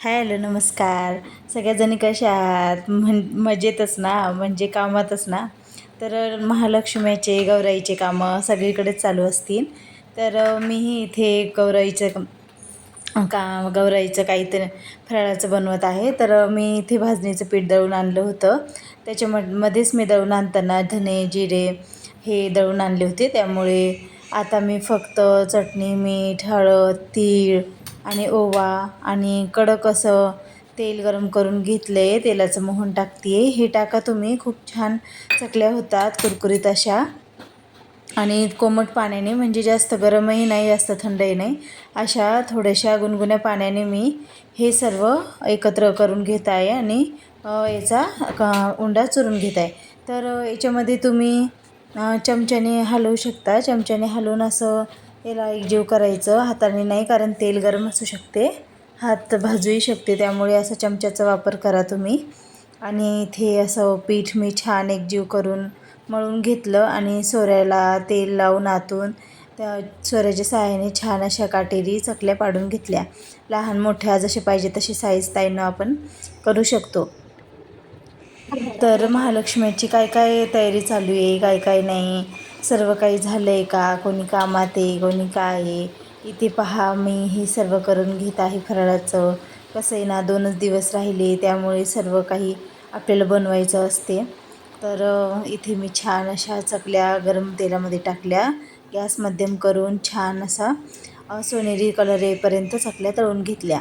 Hello नमस्कार. सगळ्याजणी कशा आहात? म्हण मजेतच ना? म्हणजे कामातच ना? तर महालक्ष्मीचे गौराईचे कामं सगळीकडेच चालू असतील. तर मीही इथे गौराईचं का गौराईचं काहीतरी फराळाचं बनवत आहे. तर मी इथे भाजणीचं पीठ दळून आणलं होतं. त्याच्या मध्येच मी दळून आणताना धने जिरे हे दळून आणले होते. त्यामुळे आता मी फक्त चटणी मीठ हळद तीळ आणि ओवा आणि कडक असं तेल गरम करून घेतलं आहे तेलाचं मोहन टाकते आहे हे टाका तुम्ही. खूप छान चकल्या होतात कुरकुरीत अशा. आणि कोमट पाण्याने म्हणजे जास्त गरमही नाही जास्त थंडही नाही अशा थोड्याशा गुणगुण्या पाण्याने मी हे सर्व एकत्र करून घेत आहे आणि याचा उंडा चुरून घेत आहे. तर याच्यामध्ये तुम्ही चमच्याने हलवू शकता. चमच्याने हलवून असं याला एकजीव करायचं हाताने नाही कारण तेल गरम असू शकते. हात भाजूही शकते त्यामुळे असं चमच्याचा वापर करा तुम्ही. आणि इथे असं पीठ मी छान एकजीव करून मळून घेतलं आणि सोऱ्याला तेल लावून आतून त्या सोऱ्याच्या सहाय्याने छान अशा काटेरी चकल्या पाडून घेतल्या. लहान मोठ्या जसे पाहिजे तशी साईज ताईनं आपण करू शकतो. तर महालक्ष्मीची काय काय तयारी चालू आहे काय काय नाही? सर्व काही झालं आहे का? कोणी कामात आहे कोणी काय आहे? इथे पहा मी हे सर्व करून घेत आहे फराळाचं. कसं आहे ना दोनच दिवस राहिले त्यामुळे सर्व काही आपल्याला बनवायचं असते. तर इथे मी छान अशा चकल्या गरम तेलामध्ये टाकल्या. गॅस मध्यम करून छान असा सोनेरी कलर येईपर्यंत चकल्या तळून घेतल्या.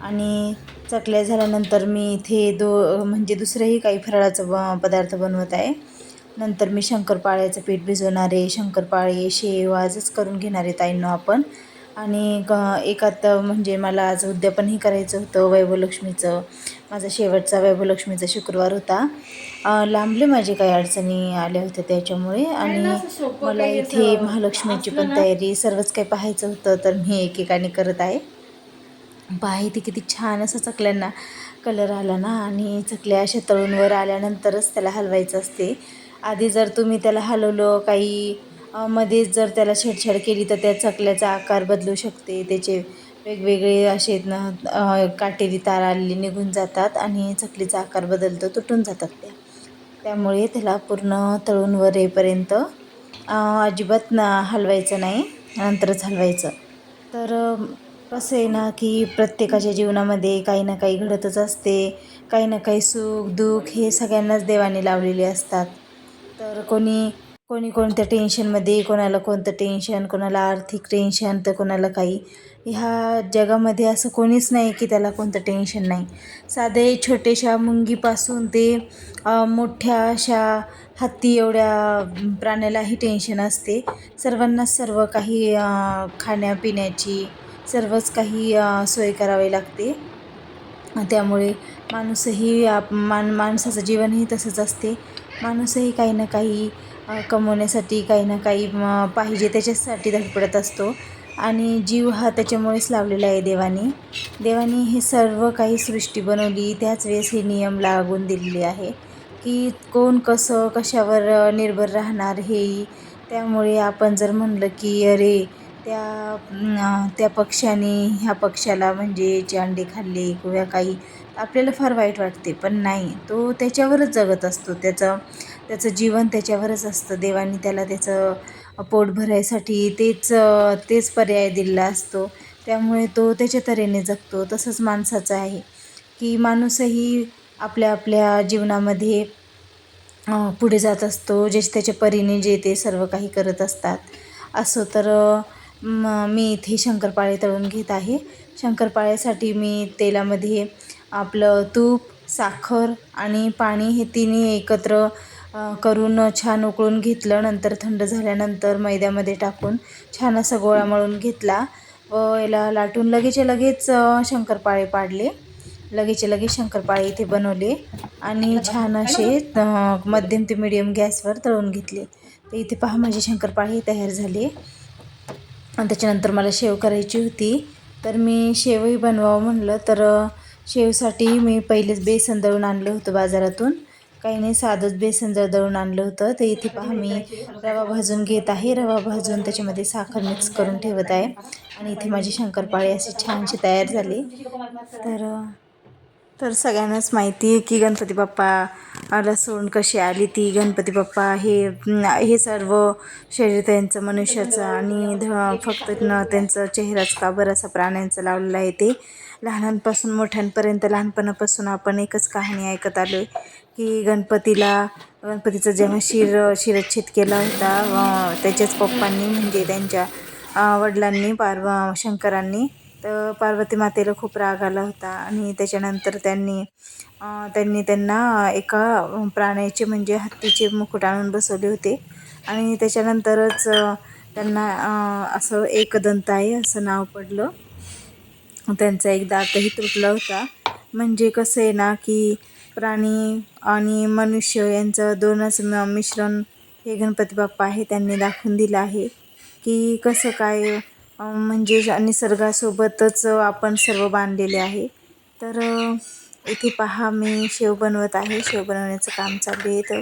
आणि चकल्या झाल्यानंतर मी इथे दो म्हणजे दुसरंही काही फराळाचं ब पदार्थ बनवत आहे. नंतर मी शंकरपाळ्याचं पीठ भिजवणार शंकरपाळे शेव आजच करून घेणार ताईंनो आपण. आणि ग एकात म्हणजे मला आज उद्यापनही करायचं होतं वैभवलक्ष्मीचं. माझा शेवटचा वैभवलक्ष्मीचा शुक्रवार होता. लांबले माझे काही अडचणी आल्या होत्या त्याच्यामुळे आणि मला इथे महालक्ष्मीची पण तयारी सर्वच काही पाहायचं होतं तर मी एकेकाने करत आहे. पहा इथे किती छान असं चकल्यांना कलर आला ना आणि चकल्या अशा तळून वर आल्यानंतरच त्याला हलवायचं असते. आधी जर तुम्ही त्याला हलवलं काही मध्येच जर त्याला छेडछाड केली तर त्या चकल्याचा आकार बदलू शकते. त्याचे वेगवेगळे असे न काटेरी तार आलेले निघून जातात आणि चकलीचा आकार बदलतो तुटून जातात त्या. त्यामुळे त्याला पूर्ण तळून वर येईपर्यंत अजिबात ना हलवायचं नाही नंतरच हलवायचं. तर कसं आहे ना की प्रत्येकाच्या जीवनामध्ये काही ना काही घडतच असते. काही ना काही सुख दुःख हे सगळ्यांनाच देवाने लावलेले असतात. तर कोणी कोणी कोणत्या टेन्शनमध्ये कोणाला कोणतं टेन्शन कोणाला आर्थिक टेन्शन तर कोणाला काही. ह्या जगामध्ये असं कोणीच नाही की त्याला कोणतं टेन्शन नाही. साधे छोट्याशा मुंगीपासून ते मोठ्या अशा हत्ती एवढ्या प्राण्यालाही टेन्शन असते. सर्वांनाच सर्व काही खाण्यापिण्याची सर्वच काही सोय करावी लागते. त्यामुळे माणूसही आप मान माणसाचं जीवनही तसंच असते. माणूसही काही ना काही कमवण्यासाठी काही ना काही पाहिजे त्याच्यासाठी धडपडत असतो. आणि जीव हा त्याच्यामुळेच लावलेला आहे देवाने. देवाने हे सर्व काही सृष्टी बनवली. त्याच वेळेस हे नियम लागून दिलेले आहे की कोण कसं कशावर निर्भर राहणार हेही. त्यामुळे आपण जर म्हणलं की अरे त्या त्या पक्ष्याने ह्या पक्ष्याला म्हणजे जे अंडे खाल्ले किंवा काही आपल्याला फार वाईट वाटते पण नाही. तो त्याच्यावरच जगत असतो. त्याचं त्याचं जीवन त्याच्यावरच असतं. देवाने त्याला त्याचं पोट भरायसाठी तेच तेच पर्याय दिलेला असतो. त्यामुळे तो त्याच्या तऱ्हेने जगतो. तसंच माणसाचं आहे की माणूसही आपल्या आपल्या जीवनामध्ये पुढे जात असतो. जे त्याच्या परीने जे ते सर्व काही करत असतात. असं तर म मी इथे शंकरपाळे तळून घेत आहे. शंकरपाळ्यासाठी मी तेलामध्ये आपलं तूप साखर आणि पाणी हे तिन्ही एकत्र करून छान उकळून घेतलं. नंतर थंड झाल्यानंतर मैद्यामध्ये टाकून छान असा गोळा मळून घेतला व याला लाटून लगेच लगेच शंकरपाळे पाडले. लगेचच्या लगेच शंकरपाळे इथे बनवले आणि छान असे मध्यम ते मिडियम गॅसवर तळून घेतले. तर इथे पहा माझे शंकरपाळे तयार झाले. आणि त्याच्यानंतर मला शेव करायची होती. तर मी शेवही बनवावं म्हणलं. तर शेवसाठी मी पहिलेच बेसन दळून आणलं होतं बाजारातून. काही नाही साधंच बेसन जर दळून आणलं होतं. तर इथे पहा मी रवा भाजून घेत आहे. रवा भाजून त्याच्यामध्ये साखर मिक्स करून ठेवत आहे. आणि इथे माझी शंकरपाळी अशी छानशी तयार झाली. तर तर सगळ्यांनाच माहिती आहे की गणपती बाप्पा लसूण कशी आली ती गणपती बाप्पा हे हे सर्व शरीर त्यांचं मनुष्याचं आणि ध फक्त त्यांचं चेहराच का बरं प्राण्यांचं लावलेलं आहे ते. लहानांपासून मोठ्यांपर्यंत लहानपणापासून आपण एकच कहाणी ऐकत आलो आहे की गणपतीला गणपतीचं जेव्हा शिर शिरच्छेद केला होता त्याच्याच पप्पांनी म्हणजे त्यांच्या वडिलांनी पार्व शंकरांनी तर पार्वती मातेला खूप राग आला होता आणि त्याच्यानंतर त्यांनी त्यांनी त्यांना एका प्राण्याचे म्हणजे हत्तीचे मुकुट आणून बसवले होते. आणि त्याच्यानंतरच त्यांना असं एकदंत आहे असं नाव पडलं. त्यांचा एक दातही तुटला होता. म्हणजे कसं आहे ना की प्राणी आणि मनुष्य यांचं दोनच म मिश्रण हे गणपती बाप्पा आहे त्यांनी दाखवून दिलं आहे. की कसं काय म्हणजे निसर्गासोबतच आपण सर्व बांधलेले आहे. तर इथे पहा मी शेव बनवत आहे. शेव बनवण्याचं काम चालू आहे. तर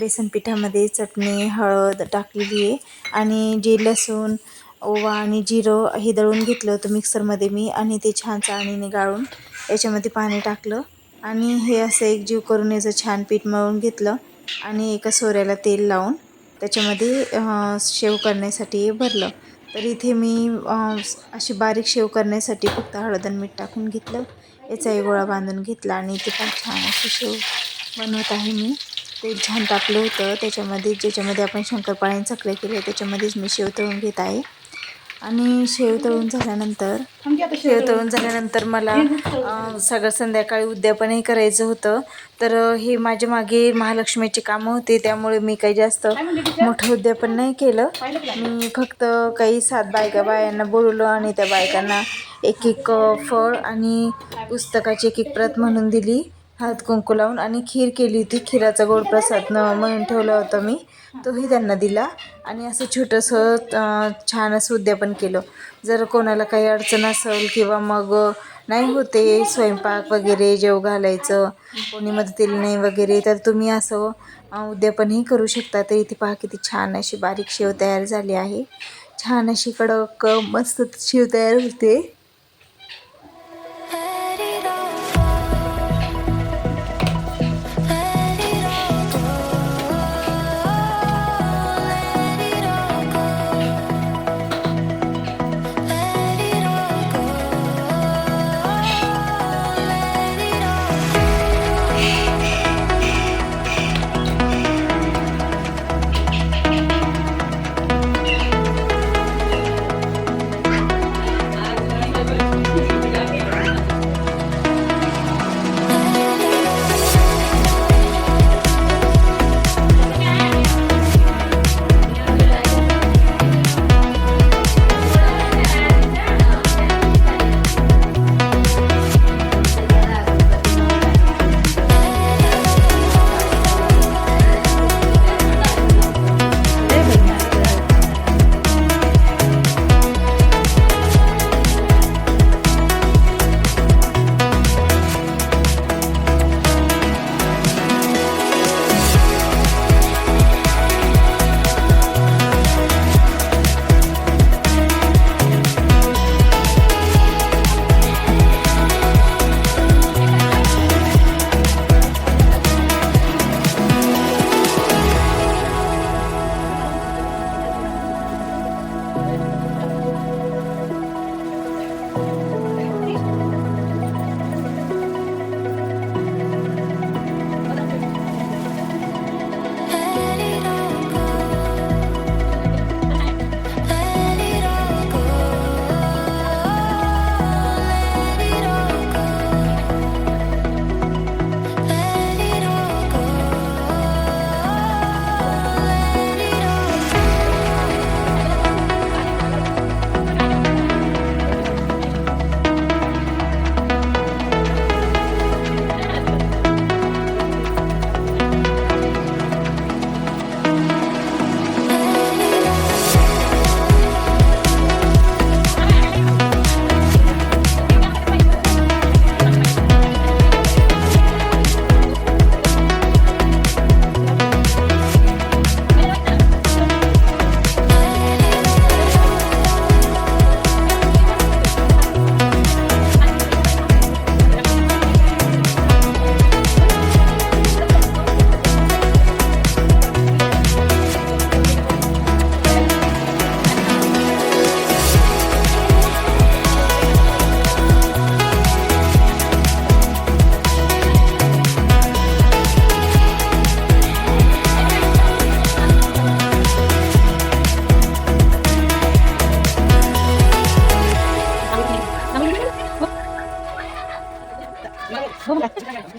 बेसन पिठामध्ये चटणी हळद टाकलेली आहे. आणि जे लसूण ओवा आणि जिरं हे दळून घेतलं होतं मिक्सरमध्ये मी आणि ते छान चाळणीने गाळून याच्यामध्ये पाणी टाकलं. आणि हे असं एक जीव करून याचं छान पीठ मळून घेतलं आणि एका सोऱ्याला तेल लावून त्याच्यामध्ये शेव करण्यासाठी भरलं. तर इथे मी अशी बारीक शेव करण्यासाठी फक्त हळद आणि मीठ टाकून घेतलं. याचाही गोळा बांधून घेतला आणि ते पण छान अशी शेव बनवत आहे मी. ते छान टाकलं होतं. त्याच्यामध्ये ज्याच्यामध्ये आपण शंकरपाळ्या चकल्या केल्या त्याच्यामध्येच मी शेव तळून घेत आहे. आणि शेव तळून झाल्यानंतर शेव तळून झाल्यानंतर मला सगळं संध्याकाळी उद्यापनही करायचं होतं. तर हे माझ्या मागे महालक्ष्मीचे कामं होते त्यामुळे मी काही जास्त मोठं उद्यापन नाही केलं. मी फक्त काही सात बायका बायांना बोलवलं आणि त्या बायकांना एक एक फळ आणि पुस्तकाची एक एक प्रत म्हणून दिली. हळद कुंकू लावून आणि खीर केली होती. खिराचा गोड प्रसाद म्हणून ठेवलं होता मी. तोही त्यांना दिला. आणि असं छोटंसं छान असं उद्यापन केलं. जर कोणाला काही अडचण असेल किंवा मग नाही होते स्वयंपाक वगैरे जेव घालायचं कोणी मदतीला नाही वगैरे तर तुम्ही असं उद्यापनही करू शकता. तर इथे पहा किती छान अशी बारीक शेव तयार झाली आहे. छान अशी कडक मस्त शेव तयार होते.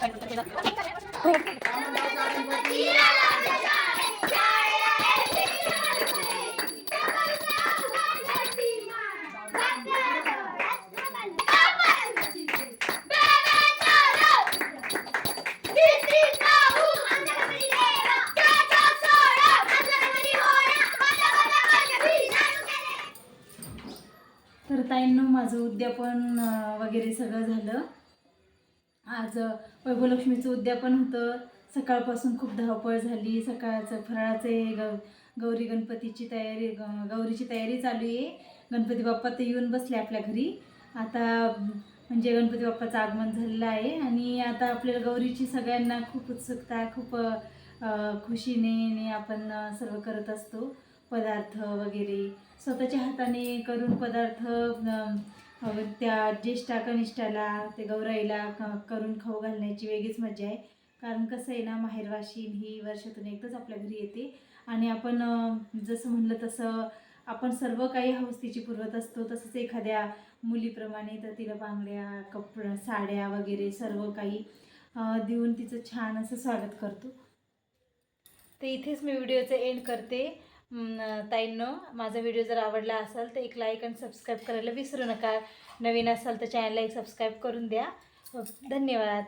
तर ताईंना माझं उद्यापन वगैरे सगळं झालं. आज वैभवलक्ष्मीचं उद्यापन होतं. सकाळपासून खूप धावपळ झाली. सकाळचं फराळाचे गौ गौरी गणपतीची तयारी ग- गौरीची तयारी चालू आहे. गणपती बाप्पा तर येऊन बसले आपल्या घरी. आता म्हणजे गणपती बाप्पाचं आगमन झालेलं आहे आणि आता आपल्याला गौरीची सगळ्यांना खूप उत्सुकता खूप खुशीने ने आपण सर्व करत असतो. पदार्थ वगैरे. स्वतःच्या हाताने करून पदार्थ त्या ज्येष्ठा कनिष्ठाला ते गौराईला करून खाऊ घालण्याची वेगळीच मजा आहे. कारण कसं आहे ना माहेरवाशीन ही वर्षातून एकदाच आपल्या घरी येते. आणि आपण जसं म्हणलं तसं आपण सर्व काही हौस्तीची पुरवत असतो तसंच एखाद्या मुलीप्रमाणे तर तिला बांगड्या कपड साड्या वगैरे सर्व काही देऊन तिचं छान असं स्वागत करतो. तर इथेच मी व्हिडिओचं एंड करते. ताईंनो माझा व्हिडिओ जर आवडला असेल तर एक लाईक आणि सबस्क्राईब करायला विसरू नका. नवीन असाल तर चॅनलला एक सबस्क्राईब करून द्या. धन्यवाद.